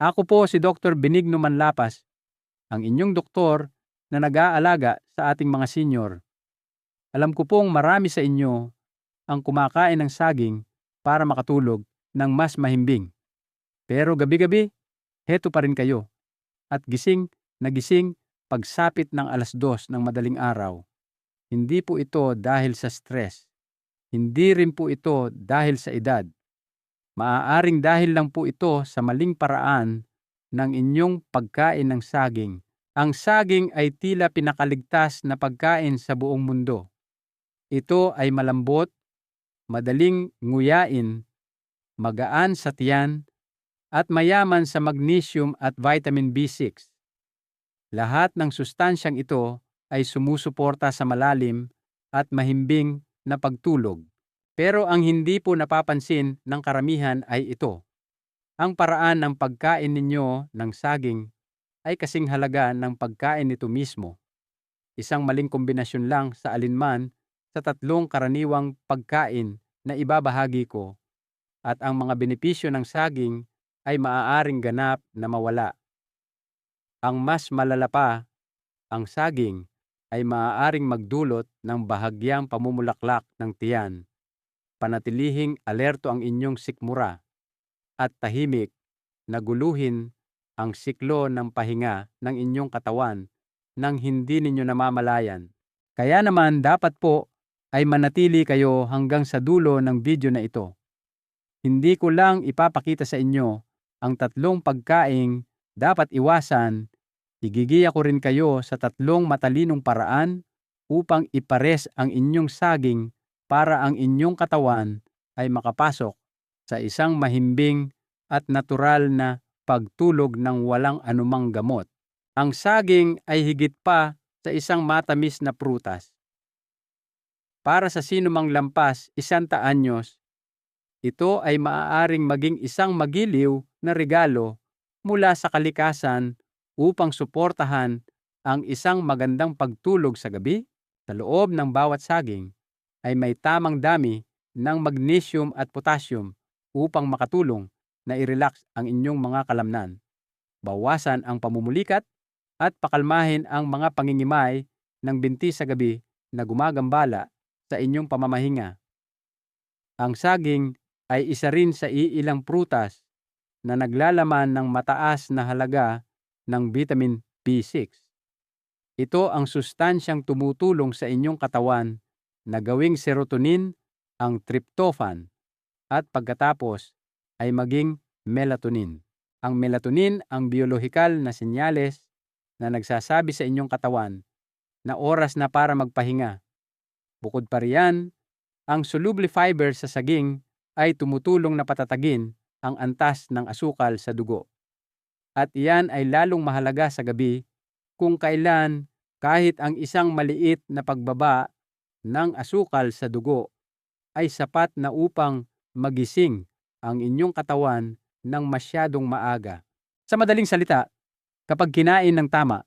Ako po si Dr. Benigno Manlapas, ang inyong doktor na nag-aalaga sa ating mga senior. Alam ko pong marami sa inyo ang kumakain ng saging para makatulog ng mas mahimbing. Pero gabi-gabi, heto pa rin kayo. At gising na gising pagsapit ng alas dos ng madaling araw. Hindi po ito dahil sa stress. Hindi rin po ito dahil sa edad. Maaaring dahil lang po ito sa maling paraan ng inyong pagkain ng saging. Ang saging ay tila pinakaligtas na pagkain sa buong mundo. Ito ay malambot, madaling nguyain, magaan sa tiyan, at mayaman sa magnesium at vitamin B6. Lahat ng sustansyang ito ay sumusuporta sa malalim at mahimbing na pagtulog. Pero ang hindi po napapansin ng karamihan ay ito. Ang paraan ng pagkain ninyo ng saging ay kasing halaga ng pagkain nito mismo. Isang maling kombinasyon lang sa alinman sa tatlong karaniwang pagkain na ibabahagi ko at ang mga benepisyo ng saging ay maaaring ganap na mawala. Ang mas malala pa, ang saging ay maaaring magdulot ng bahagyang pamumulaklak ng tiyan. Panatilihing alerto ang inyong sikmura at tahimik na guluhin ang siklo ng pahinga ng inyong katawan nang hindi ninyo namamalayan. Kaya naman dapat po ay manatili kayo hanggang sa dulo ng video na ito. Hindi ko lang ipapakita sa inyo ang tatlong pagkaing dapat iwasan, igigiya ko rin kayo sa tatlong matalinong paraan upang ipares ang inyong saging para ang inyong katawan ay makapasok sa isang mahimbing at natural na pagtulog ng walang anumang gamot. Ang saging ay higit pa sa isang matamis na prutas. Para sa sinumang lampas isanta anyos, ito ay maaaring maging isang magiliw na regalo mula sa kalikasan upang suportahan ang isang magandang pagtulog sa gabi sa loob ng bawat saging ay may tamang dami ng magnesium at potassium upang makatulong na i-relax ang inyong mga kalamnan. Bawasan ang pamumulikat at pakalmahin ang mga pangingimay ng binti sa gabi na gumagambala sa inyong pamamahinga. Ang saging ay isa rin sa iilang prutas na naglalaman ng mataas na halaga ng vitamin B6. Ito ang sustansyang tumutulong sa inyong katawan na serotonin ang tryptophan at pagkatapos ay maging melatonin. Ang melatonin ang biolohikal na senyales na nagsasabi sa inyong katawan na oras na para magpahinga. Bukod pa riyan, ang soluble fiber sa saging ay tumutulong na patatagin ang antas ng asukal sa dugo. At iyan ay lalong mahalaga sa gabi kung kailan kahit ang isang maliit na pagbaba ng asukal sa dugo ay sapat na upang magising ang inyong katawan ng masyadong maaga. Sa madaling salita, kapag kinain ng tama,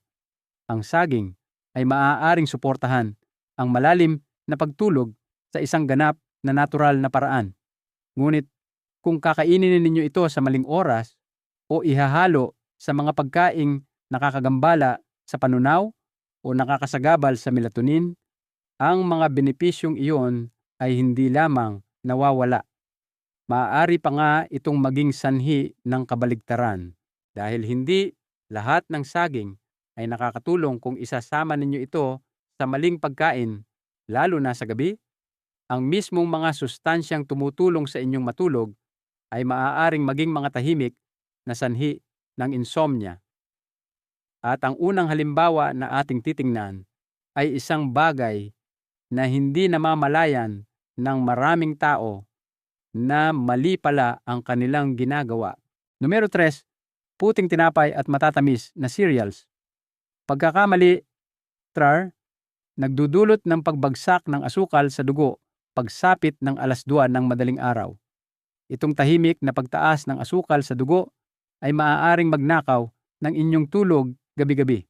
ang saging ay maaaring suportahan ang malalim na pagtulog sa isang ganap na natural na paraan. Ngunit kung kakainin ninyo ito sa maling oras o ihahalo sa mga pagkaing nakakagambala sa panunaw o nakakasagabal sa melatonin, ang mga benepisyong iyon ay hindi lamang nawawala maaari pa nga itong maging sanhi ng kabaligtaran dahil hindi lahat ng saging ay nakakatulong kung isasama ninyo ito sa maling pagkain, lalo na sa gabi. Ang mismong mga sustansyang tumutulong sa inyong matulog ay maaaring maging mga tahimik na sanhi ng insomnia. At ang unang halimbawa na ating titingnan ay isang bagay na hindi namamalayan ng maraming tao na mali pala ang kanilang ginagawa. Numero 3, puting tinapay at matatamis na cereals. Pagkakamali, trar, nagdudulot ng pagbagsak ng asukal sa dugo pagsapit ng alas 2 ng madaling araw. Itong tahimik na pagtaas ng asukal sa dugo ay maaaring magnakaw ng inyong tulog gabi-gabi.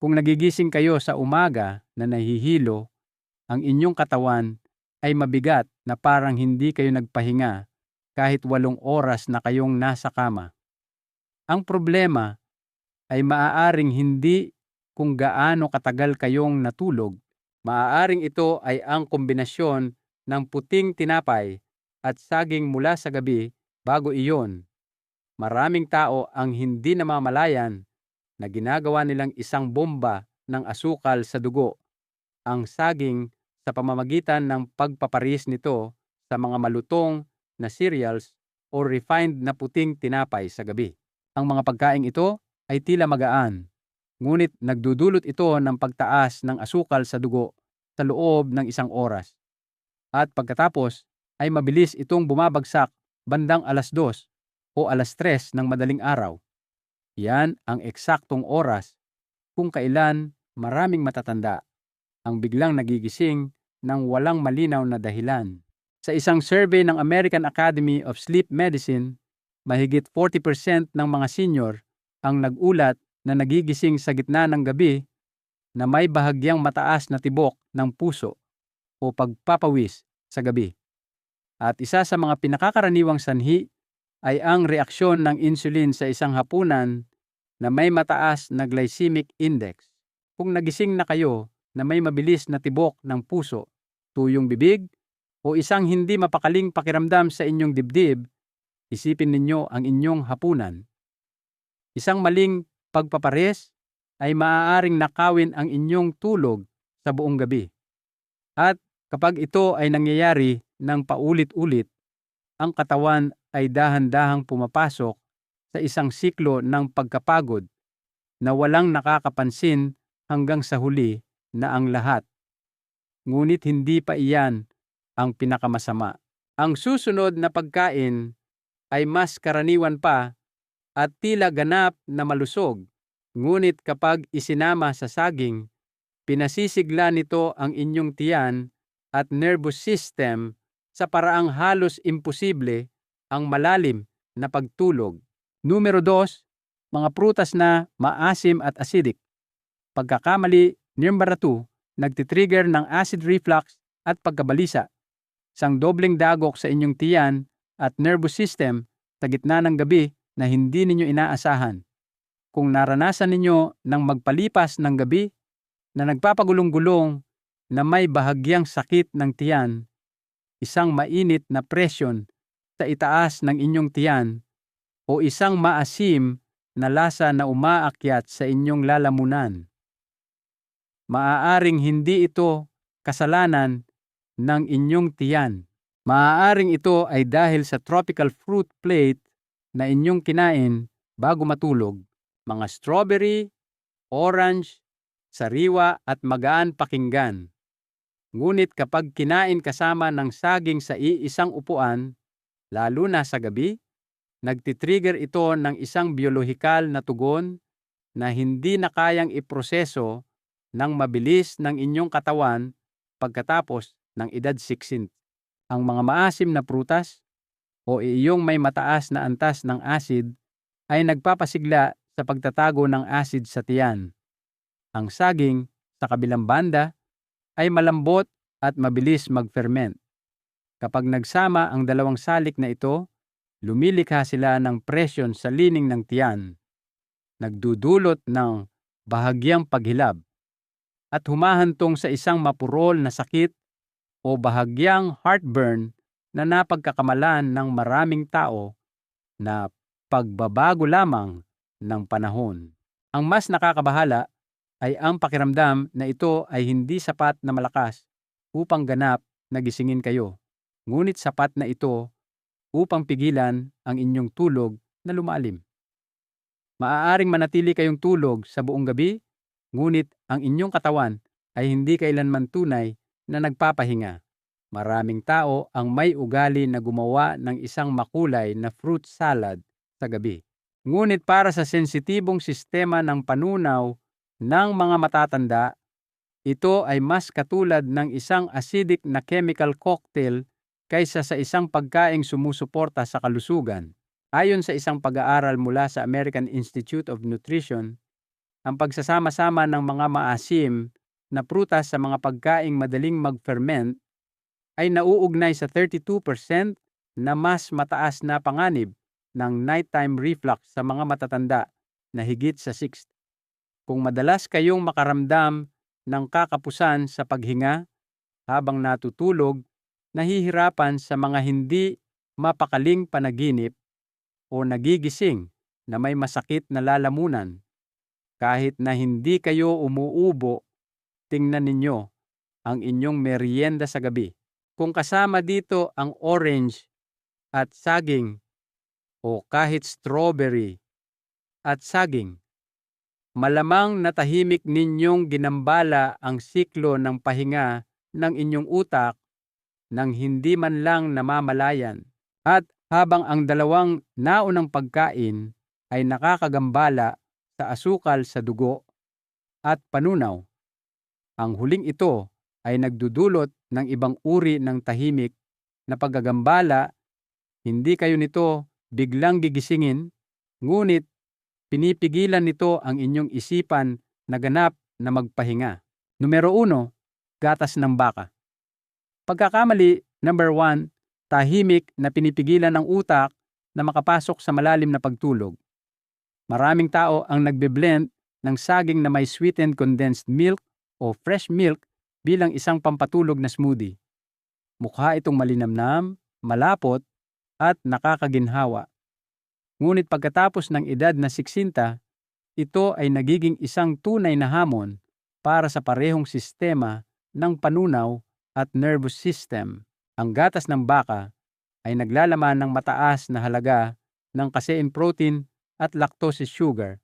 Kung nagigising kayo sa umaga na nahihilo, ang inyong katawan ay mabigat na parang hindi kayo nagpahinga kahit walong oras na kayong nasa kama. Ang problema ay maaaring hindi kung gaano katagal kayong natulog. Maaaring ito ay ang kombinasyon ng puting tinapay at saging mula sa gabi bago iyon. Maraming tao ang hindi namamalayan na ginagawa nilang isang bomba ng asukal sa dugo ang saging sa pamamagitan ng pagpaparis nito sa mga malutong na cereals o refined na puting tinapay sa gabi. Ang mga pagkaing ito ay tila magaan, ngunit nagdudulot ito ng pagtaas ng asukal sa dugo sa loob ng isang oras. At pagkatapos ay mabilis itong bumabagsak bandang alas 2 o alas 3 ng madaling araw. Yan ang eksaktong oras kung kailan maraming matatanda ang biglang nagigising ng walang malinaw na dahilan. Sa isang survey ng American Academy of Sleep Medicine, mahigit 40% ng mga senior ang nagulat na nagigising sa gitna ng gabi na may bahagyang mataas na tibok ng puso o pagpapawis sa gabi. At isa sa mga pinakakaraniwang sanhi ay ang reaksyon ng insulin sa isang hapunan na may mataas na glycemic index. Kung nagising na kayo na may mabilis na tibok ng puso, tuyong bibig, o isang hindi mapakaling pakiramdam sa inyong dibdib, isipin ninyo ang inyong hapunan. Isang maling pagpapares ay maaaring nakawin ang inyong tulog sa buong gabi. At kapag ito ay nangyayari ng paulit-ulit, ang katawan ay dahan-dahang pumapasok sa isang siklo ng pagkapagod na walang nakakapansin hanggang sa huli na ang lahat. Ngunit hindi pa iyan ang pinakamasama. Ang susunod na pagkain ay mas karaniwan pa at tila ganap na malusog. Ngunit kapag isinama sa saging, pinasisigla nito ang inyong tiyan at nervous system sa paraang halos imposible ang malalim na pagtulog. Numero dos, mga prutas na maasim at acidic. Pagkakamali, number 2, nagtitrigger ng acid reflux at pagkabalisa. Isang dobleng dagok sa inyong tiyan at nervous system sa gitna ng gabi na hindi ninyo inaasahan. Kung naranasan ninyo ng magpalipas ng gabi na nagpapagulong-gulong na may bahagyang sakit ng tiyan, isang mainit na presyon sa itaas ng inyong tiyan o isang maasim na lasa na umaakyat sa inyong lalamunan. Maaaring hindi ito kasalanan ng inyong tiyan. Maaaring ito ay dahil sa tropical fruit plate na inyong kinain bago matulog, mga strawberry, orange, sariwa at magaan pakinggan. Ngunit kapag kinain kasama ng saging sa iisang upuan, lalo na sa gabi, nagtitrigger ito ng isang biolohikal na tugon na hindi na kayang iproseso ng mabilis ng inyong katawan pagkatapos ng edad 16. Ang mga maasim na prutas o iyong may mataas na antas ng acid ay nagpapasigla sa pagtatago ng acid sa tiyan. Ang saging, sa kabilang banda, ay malambot at mabilis mag-ferment. Kapag nagsama ang dalawang salik na ito, lumilikha sila ng presyon sa lining ng tiyan, nagdudulot ng bahagyang paghilab, at humahantong sa isang mapurol na sakit o bahagyang heartburn na napagkakamalan ng maraming tao na pagbabago lamang ng panahon. Ang mas nakakabahala ay ang pakiramdam na ito ay hindi sapat na malakas upang ganap na gisingin kayo. Ngunit sapat na ito upang pigilan ang inyong tulog na lumalim. Maaaring manatili kayong tulog sa buong gabi, ngunit ang inyong katawan ay hindi kailanman tunay na nagpapahinga. Maraming tao ang may ugali na gumawa ng isang makulay na fruit salad sa gabi. Ngunit para sa sensitibong sistema ng panunaw ng mga matatanda, ito ay mas katulad ng isang acidic na chemical cocktail kaysa sa isang pagkaing sumusuporta sa kalusugan. Ayon sa isang pag-aaral mula sa American Institute of Nutrition, ang pagsasama-sama ng mga maasim na prutas sa mga pagkaing madaling mag-ferment ay nauugnay sa 32% na mas mataas na panganib ng nighttime reflux sa mga matatanda na higit sa 60. Kung madalas kayong makaramdam ng kakapusan sa paghinga habang natutulog, nahihirapan sa mga hindi mapakaling panaginip o nagigising na may masakit na lalamunan, kahit na hindi kayo umuubo, tingnan ninyo ang inyong merienda sa gabi. Kung kasama dito ang orange at saging o kahit strawberry at saging, malamang natahimik ninyong ginambala ang siklo ng pahinga ng inyong utak nang hindi man lang namamalayan. At habang ang dalawang naunang pagkain ay nakakagambala sa asukal sa dugo at panunaw, ang huling ito ay nagdudulot ng ibang uri ng tahimik na paggagambala, hindi kayo nito biglang gigisingin, ngunit pinipigilan nito ang inyong isipan na ganap na magpahinga. Numero uno, gatas ng baka. Pagkakamali, number one, tahimik na pinipigilan ng utak na makapasok sa malalim na pagtulog. Maraming tao ang nagbe-blend ng saging na may sweetened condensed milk o fresh milk bilang isang pampatulog na smoothie. Mukha itong malinamnam, malapot, at nakakaginhawa. Ngunit pagkatapos ng edad na 60, ito ay nagiging isang tunay na hamon para sa parehong sistema ng panunaw at nervous system. Ang gatas ng baka ay naglalaman ng mataas na halaga ng casein protein at lactose sugar.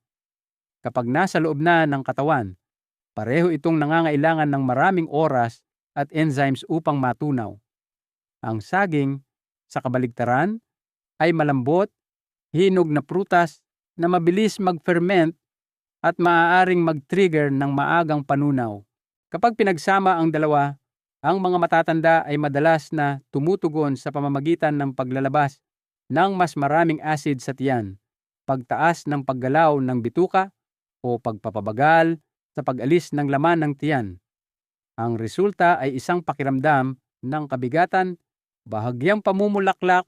Kapag nasa loob na ng katawan, pareho itong nangangailangan ng maraming oras at enzymes upang matunaw. Ang saging, sa kabaligtaran, ay malambot, hinog na prutas na mabilis mag-ferment at maaaring mag-trigger ng maagang panunaw. Kapag pinagsama ang dalawa, ang mga matatanda ay madalas na tumutugon sa pamamagitan ng paglalabas ng mas maraming acid sa tiyan, pagtaas ng paggalaw ng bituka o pagpapabagal sa pag-alis ng laman ng tiyan. Ang resulta ay isang pakiramdam ng kabigatan, bahagyang pamumulaklak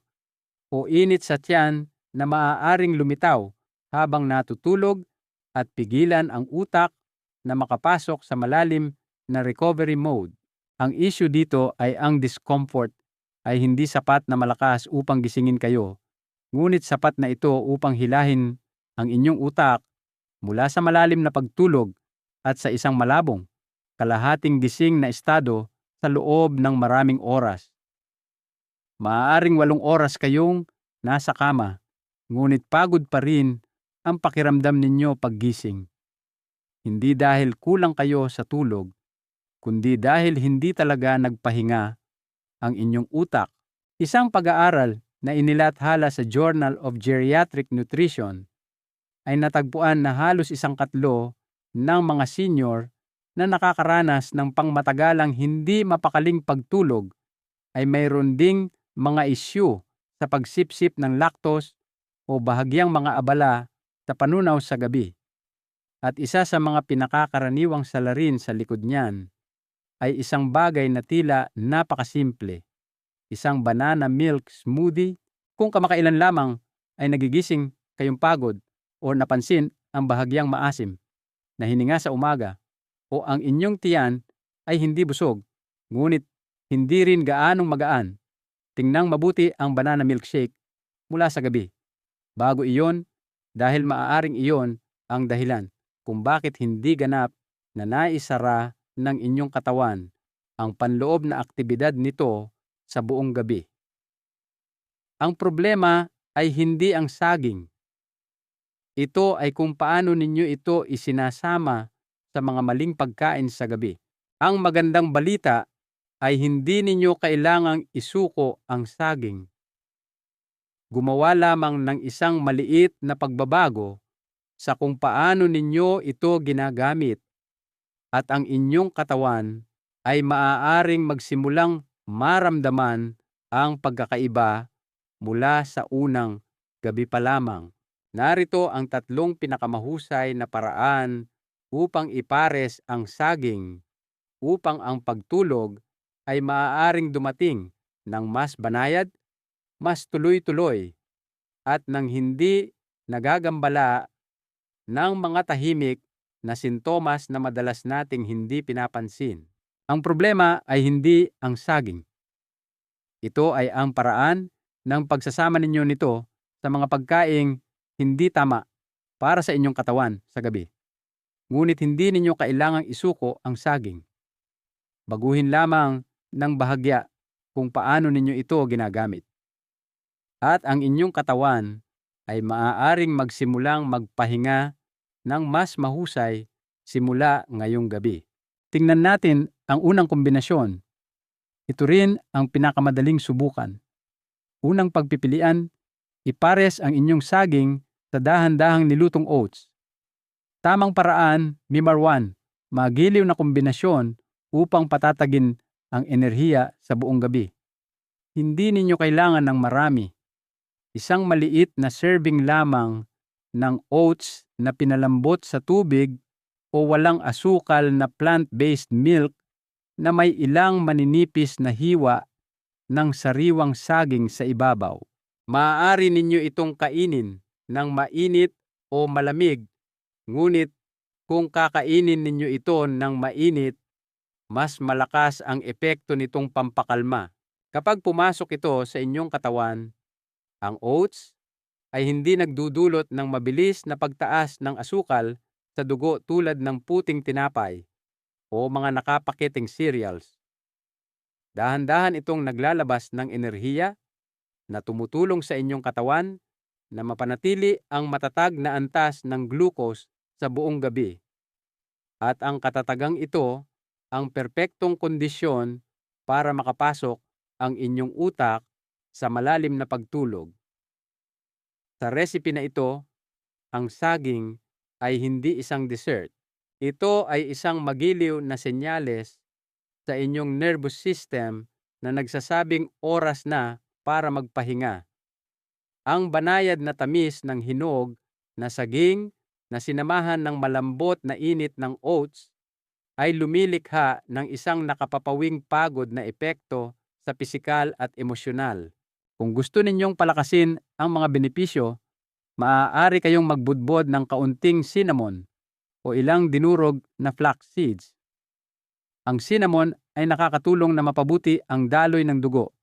o init sa tiyan na maaaring lumitaw habang natutulog at pigilan ang utak na makapasok sa malalim na recovery mode. Ang issue dito ay ang discomfort ay hindi sapat na malakas upang gisingin kayo, ngunit sapat na ito upang hilahin ang inyong utak mula sa malalim na pagtulog at sa isang malabong, kalahating gising na estado sa loob ng maraming oras. Maaaring walong oras kayong nasa kama, ngunit pagod pa rin ang pakiramdam ninyo paggising. Hindi dahil kulang kayo sa tulog, kundi dahil hindi talaga nagpahinga ang inyong utak. Isang pag-aaral na inilathala sa Journal of Geriatric Nutrition ay natagpuan na halos isang katlo ng mga senior na nakakaranas ng pangmatagalang hindi mapakaling pagtulog ay mayroon ding mga isyu sa pagsipsip ng lactose o bahagyang mga abala sa panunaw sa gabi. At isa sa mga pinakakaraniwang salarin sa likod niyan ay isang bagay na tila napakasimple. Isang banana milk smoothie kung kamakailan lamang ay nagigising kayong pagod o napansin ang bahagyang maasim na hininga sa umaga o ang inyong tiyan ay hindi busog, ngunit hindi rin gaanong magaan. Tingnang mabuti ang banana milkshake mula sa gabi. Bago iyon, dahil maaaring iyon ang dahilan kung bakit hindi ganap na naisara ng inyong katawan ang panloob na aktibidad nito sa buong gabi. Ang problema ay hindi ang saging. Ito ay kung paano ninyo ito isinasama sa mga maling pagkain sa gabi. Ang magandang balita ay hindi ninyo kailangang isuko ang saging. Gumawa lamang ng isang maliit na pagbabago sa kung paano ninyo ito ginagamit at ang inyong katawan ay maaaring magsimulang maramdaman ang pagkakaiba mula sa unang gabi pa lamang. Narito ang tatlong pinakamahusay na paraan upang ipares ang saging upang ang pagtulog ay maaaring dumating ng mas banayad, mas tuloy-tuloy, at ng hindi nagagambala ng mga tahimik na sintomas na madalas nating hindi pinapansin. Ang problema ay hindi ang saging. Ito ay ang paraan ng pagsasama ninyo nito sa mga pagkaing hindi tama para sa inyong katawan sa gabi. Ngunit hindi ninyo kailangang isuko ang saging. Baguhin lamang ng bahagya kung paano ninyo ito ginagamit. At ang inyong katawan ay maaaring magsimulang magpahinga ng mas mahusay simula ngayong gabi. Tingnan natin ang unang kombinasyon. Ito rin ang pinakamadaling subukan. Unang pagpipilian, ipares ang inyong saging sa dahan-dahang nilutong oats. Tamang paraan, Mimar 1, magiliw na kombinasyon upang patatagin ang enerhiya sa buong gabi. Hindi ninyo kailangan ng marami. Isang maliit na serving lamang ng oats na pinalambot sa tubig o walang asukal na plant-based milk na may ilang maninipis na hiwa ng sariwang saging sa ibabaw. Maaari ninyo itong kainin ng mainit o malamig, ngunit kung kakainin ninyo ito ng mainit, mas malakas ang epekto nitong pampakalma. Kapag pumasok ito sa inyong katawan, ang oats ay hindi nagdudulot ng mabilis na pagtaas ng asukal sa dugo tulad ng puting tinapay o mga nakapakiting cereals. Dahan-dahan itong naglalabas ng enerhiya na tumutulong sa inyong katawan na mapanatili ang matatag na antas ng glucose sa buong gabi. At ang katatagang ito ang perpektong kondisyon para makapasok ang inyong utak sa malalim na pagtulog. Sa recipe na ito, ang saging ay hindi isang dessert. Ito ay isang magiliw na senyales sa inyong nervous system na nagsasabing oras na para magpahinga. Ang banayad na tamis ng hinog na saging na sinamahan ng malambot na init ng oats ay lumilikha ng isang nakapapawing pagod na epekto sa pisikal at emosyonal. Kung gusto ninyong palakasin ang mga benepisyo, maaari kayong magbudbod ng kaunting cinnamon o ilang dinurog na flax seeds. Ang cinnamon ay nakakatulong na mapabuti ang daloy ng dugo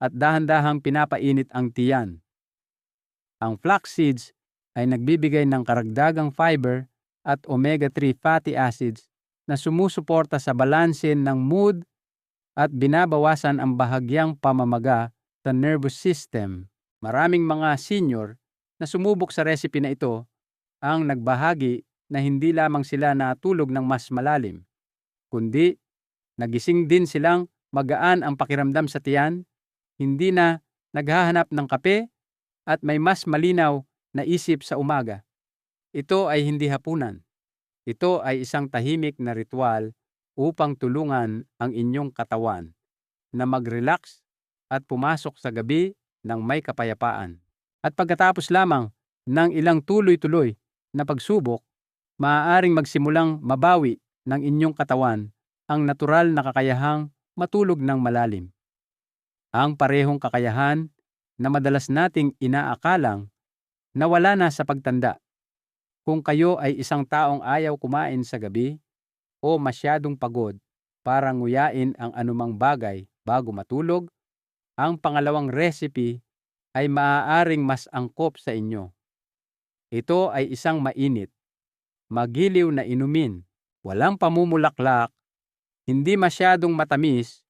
at dahan-dahang pinapainit ang tiyan. Ang flax seeds ay nagbibigay ng karagdagang fiber at omega-3 fatty acids na sumusuporta sa balansin ng mood at binabawasan ang bahagyang pamamaga sa nervous system. Maraming mga senior na sumubok sa recipe na ito ang nagbahagi na hindi lamang sila natulog ng mas malalim, kundi nagising din silang magaan ang pakiramdam sa tiyan, hindi na naghahanap ng kape at may mas malinaw na isip sa umaga. Ito ay hindi hapunan. Ito ay isang tahimik na ritual upang tulungan ang inyong katawan na mag-relax at pumasok sa gabi ng may kapayapaan. At pagkatapos lamang ng ilang tuloy-tuloy na pagsubok, maaaring magsimulang mabawi ng inyong katawan ang natural na kakayahang matulog ng malalim. Ang parehong kakayahan na madalas nating inaakalang na wala na sa pagtanda kung kayo ay isang taong ayaw kumain sa gabi o masyadong pagod para nguyain ang anumang bagay bago matulog, ang pangalawang recipe ay maaaring mas angkop sa inyo. Ito ay isang mainit, magiliw na inumin, walang pamumulaklak, hindi masyadong matamis,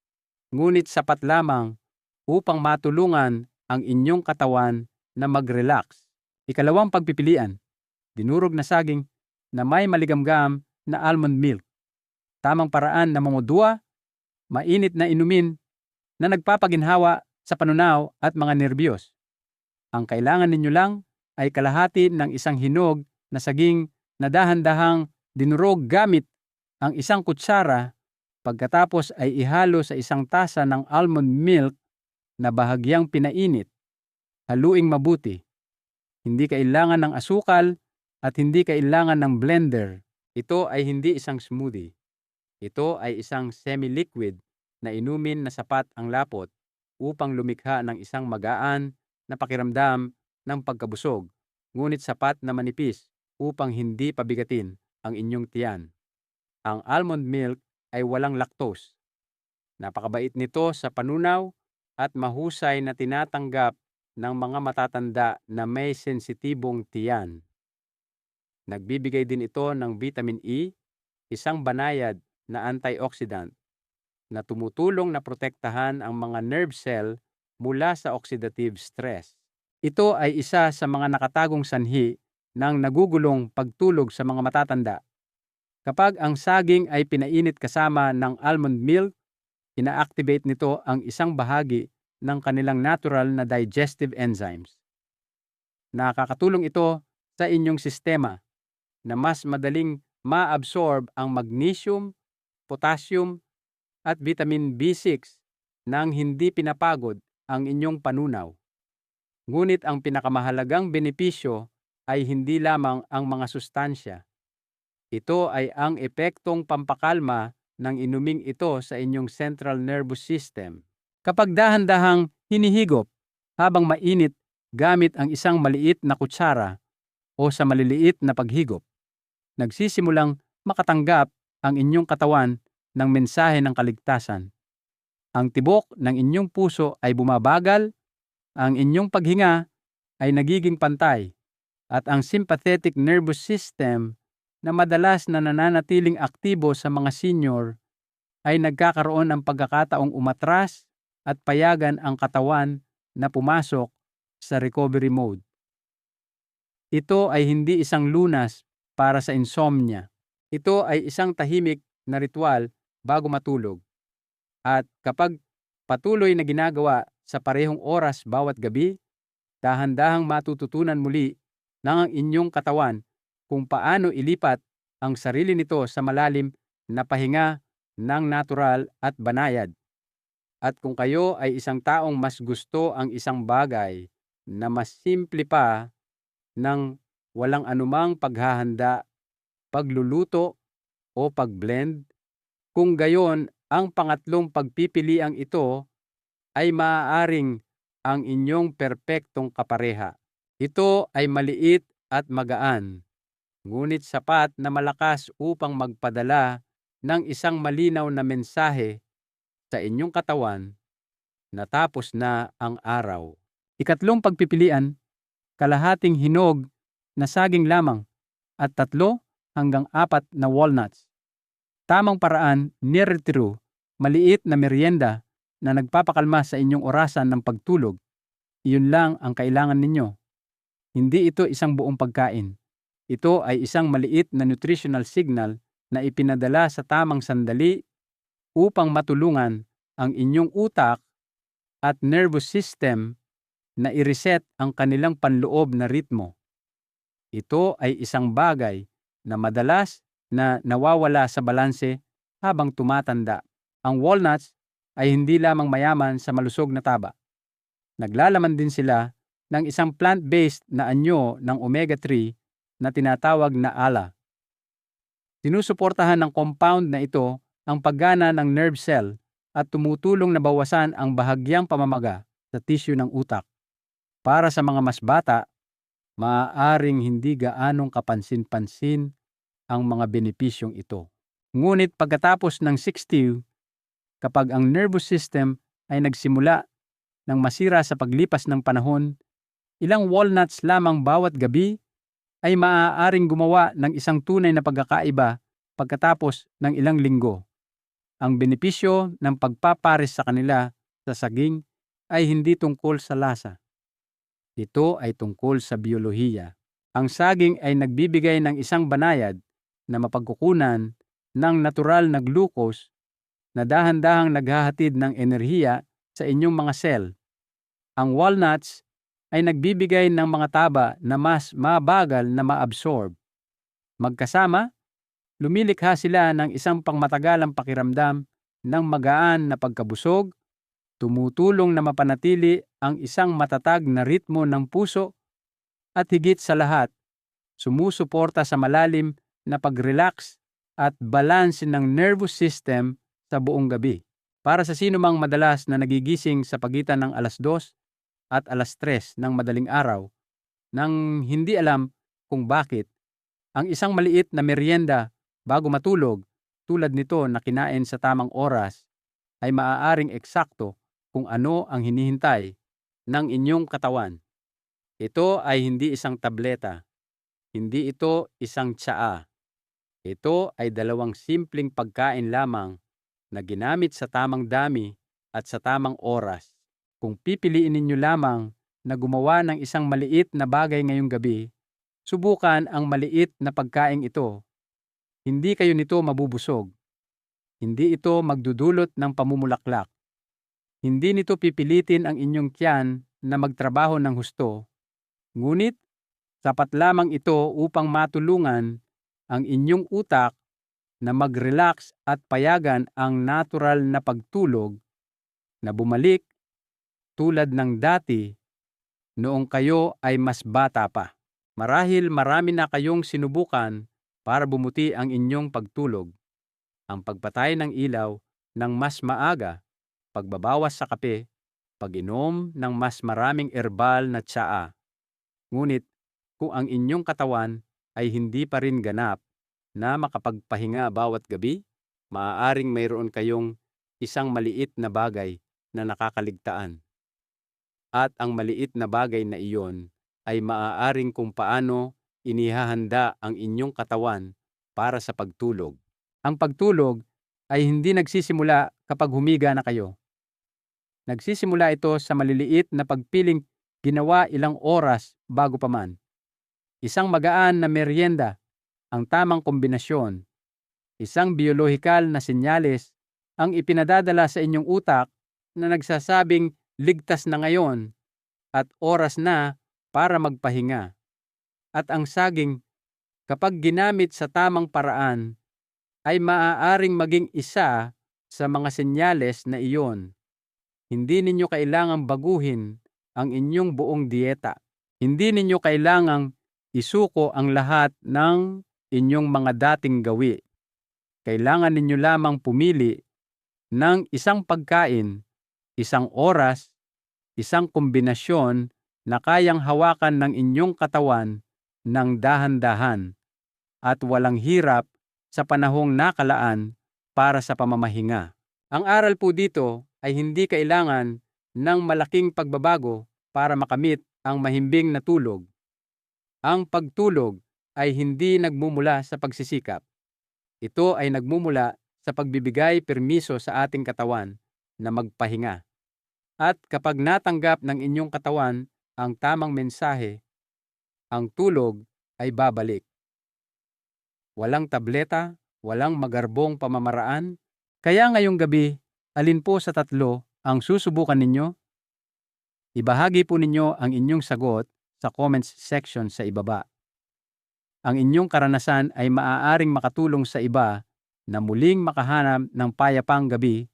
ngunit sapat lamang upang matulungan ang inyong katawan na mag-relax. Ikalawang pagpipilian, dinurog na saging na may maligamgam na almond milk. Tamang paraan na mamudua, mainit na inumin na nagpapaginhawa sa panunaw at mga nerbiyos. Ang kailangan ninyo lang ay kalahati ng isang hinog na saging na dahan-dahang dinurog gamit ang isang kutsara pagkatapos ay ihalo sa isang tasa ng almond milk na bahagyang pinainit. Haluing mabuti. Hindi kailangan ng asukal at hindi kailangan ng blender. Ito ay hindi isang smoothie. Ito ay isang semi-liquid na inumin na sapat ang lapot upang lumikha ng isang magaan na pakiramdam ng pagkabusog, ngunit sapat na manipis upang hindi pabigatin ang inyong tiyan. Ang almond milk ay walang lactose. Napakabait nito sa panunaw at mahusay na tinatanggap ng mga matatanda na may sensitibong tiyan. Nagbibigay din ito ng vitamin E, isang banayad na antioxidant na tumutulong na protektahan ang mga nerve cell mula sa oxidative stress. Ito ay isa sa mga nakatagong sanhi ng nagugulong pagtulog sa mga matatanda. Kapag ang saging ay pinainit kasama ng almond milk, ina-activate nito ang isang bahagi ng kanilang natural na digestive enzymes. Nakakatulong ito sa inyong sistema na mas madaling ma-absorb ang magnesium, potassium, at vitamin B6 nang hindi pinapagod ang inyong panunaw. Ngunit ang pinakamahalagang benepisyo ay hindi lamang ang mga sustansya. Ito ay ang epektong pampakalma ng inuming ito sa inyong central nervous system. Kapag dahan-dahang hinihigop habang mainit gamit ang isang maliit na kutsara o sa maliliit na paghigop, nagsisimulang makatanggap ang inyong katawan ng mensahe ng kaligtasan. Ang tibok ng inyong puso ay bumabagal, ang inyong paghinga ay nagiging pantay, at ang sympathetic nervous system na madalas na nananatiling aktibo sa mga senior ay nagkakaroon ng pagkakataong umatras at payagan ang katawan na pumasok sa recovery mode. Ito ay hindi isang lunas para sa insomnia. Ito ay isang tahimik na ritual bago matulog. At kapag patuloy na ginagawa sa parehong oras bawat gabi, dahan-dahang matututunan muli ng ang inyong katawan kung paano ilipat ang sarili nito sa malalim na pahinga ng natural at banayad. At kung kayo ay isang taong mas gusto ang isang bagay na mas simple pa ng walang anumang paghahanda, pagluluto o pagblend, kung gayon ang pangatlong pagpipiliang ito ay maaaring ang inyong perpektong kapareha. Ito ay maliit at magaan, ngunit sapat na malakas upang magpadala ng isang malinaw na mensahe sa inyong katawan na tapos na ang araw. Ikatlong pagpipilian, kalahating hinog na saging lamang at tatlo hanggang apat na walnuts. Tamang paraan ni retiro, maliit na merienda na nagpapakalma sa inyong orasan ng pagtulog. Iyon lang ang kailangan ninyo. Hindi ito isang buong pagkain. Ito ay isang maliit na nutritional signal na ipinadala sa tamang sandali upang matulungan ang inyong utak at nervous system na i-reset ang kanilang panloob na ritmo. Ito ay isang bagay na madalas na nawawala sa balanse habang tumatanda. Ang walnuts ay hindi lamang mayaman sa malusog na taba. Naglalaman din sila ng isang plant-based na anyo ng omega-3 na tinatawag na ALA. Sinusuportahan ng compound na ito ang paggana ng nerve cell at tumutulong na bawasan ang bahagyang pamamaga sa tissue ng utak. Para sa mga mas bata, maaaring hindi gaanong kapansin-pansin ang mga benepisyong ito. Ngunit pagkatapos ng 60, kapag ang nervous system ay nagsimula ng masira sa paglipas ng panahon, ilang walnuts lamang bawat gabi ay maaaring gumawa ng isang tunay na pagkakaiba pagkatapos ng ilang linggo. Ang benepisyo ng pagpapares sa kanila sa saging ay hindi tungkol sa lasa. Ito ay tungkol sa biyolohiya. Ang saging ay nagbibigay ng isang banayad na mapagkukunan ng natural na glucose na dahan-dahang naghahatid ng enerhiya sa inyong mga cell. Ang walnuts ay nagbibigay ng mga taba na mas mabagal na maabsorb. Magkasama, lumilikha sila ng isang pangmatagalang pakiramdam ng magaan na pagkabusog, tumutulong na mapanatili ang isang matatag na ritmo ng puso at higit sa lahat, sumusuporta sa malalim na pag-relax at balance ng nervous system sa buong gabi. Para sa sino mang madalas na nagigising sa pagitan ng alas 2 at alas 3 ng madaling araw nang hindi alam kung bakit. Ang isang maliit na merienda bago matulog, tulad nito na kinain sa tamang oras, ay maaaring eksakto kung ano ang hinihintay ng inyong katawan. Ito ay hindi isang tableta. Hindi ito isang tsaa. Ito ay dalawang simpleng pagkain lamang na ginamit sa tamang dami at sa tamang oras. Kung pipiliin ninyo lamang na gumawa ng isang maliit na bagay ngayong gabi, subukan ang maliit na pagkain ito. Hindi kayo nito mabubusog. Hindi ito magdudulot ng pamumulaklak. Hindi nito pipilitin ang inyong tiyan na magtrabaho ng husto. Ngunit, sapat lamang ito upang matulungan ang inyong utak na mag-relax at payagan ang natural na pagtulog na bumalik tulad ng dati noong kayo ay mas bata pa. Marahil marami na kayong sinubukan para bumuti ang inyong pagtulog. Ang pagpatay ng ilaw ng mas maaga, pagbabawas sa kape, pag-inom ng mas maraming erbal na tsaa. Ngunit kung ang inyong katawan ay hindi pa rin ganap na makapagpahinga bawat gabi, maaaring mayroon kayong isang maliit na bagay na nakakaligtaan. At ang maliit na bagay na iyon ay maaaring kung paano inihahanda ang inyong katawan para sa pagtulog. Ang pagtulog ay hindi nagsisimula kapag humiga na kayo. Nagsisimula ito sa maliliit na pagpiling ginawa ilang oras bago pa man. Isang magaan na merienda, ang tamang kombinasyon, isang biolohikal na senyales ang ipinadadala sa inyong utak na nagsasabing ligtas na ngayon at oras na para magpahinga. At ang saging, kapag ginamit sa tamang paraan, ay maaaring maging isa sa mga senyales na iyon. Hindi ninyo kailangang baguhin ang inyong buong dieta. Hindi ninyo kailangang isuko ang lahat ng inyong mga dating gawi. Kailangan ninyo lamang pumili ng isang pagkain, isang oras, isang kombinasyon na kayang hawakan ng inyong katawan ng dahan-dahan at walang hirap sa panahong nakalaan para sa pamamahinga. Ang aral po dito ay hindi kailangan ng malaking pagbabago para makamit ang mahimbing na tulog. Ang pagtulog ay hindi nagmumula sa pagsisikap. Ito ay nagmumula sa pagbibigay permiso sa ating katawan na magpahinga. At kapag natanggap ng inyong katawan ang tamang mensahe, ang tulog ay babalik. Walang tableta, walang magarbong pamamaraan. Kaya ngayong gabi, alin po sa tatlo ang susubukan ninyo? Ibahagi po ninyo ang inyong sagot sa comments section sa ibaba. Ang inyong karanasan ay maaaring makatulong sa iba na muling makahanap ng payapang gabi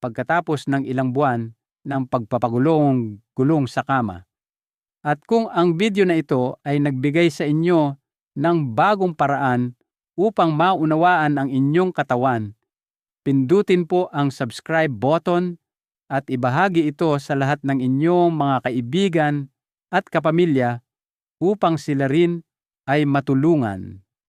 pagkatapos ng ilang buwan ng pagpapagulong-gulong sa kama. At kung ang video na ito ay nagbigay sa inyo ng bagong paraan upang maunawaan ang inyong katawan, pindutin po ang subscribe button at ibahagi ito sa lahat ng inyong mga kaibigan at kapamilya upang sila rin ay matulungan.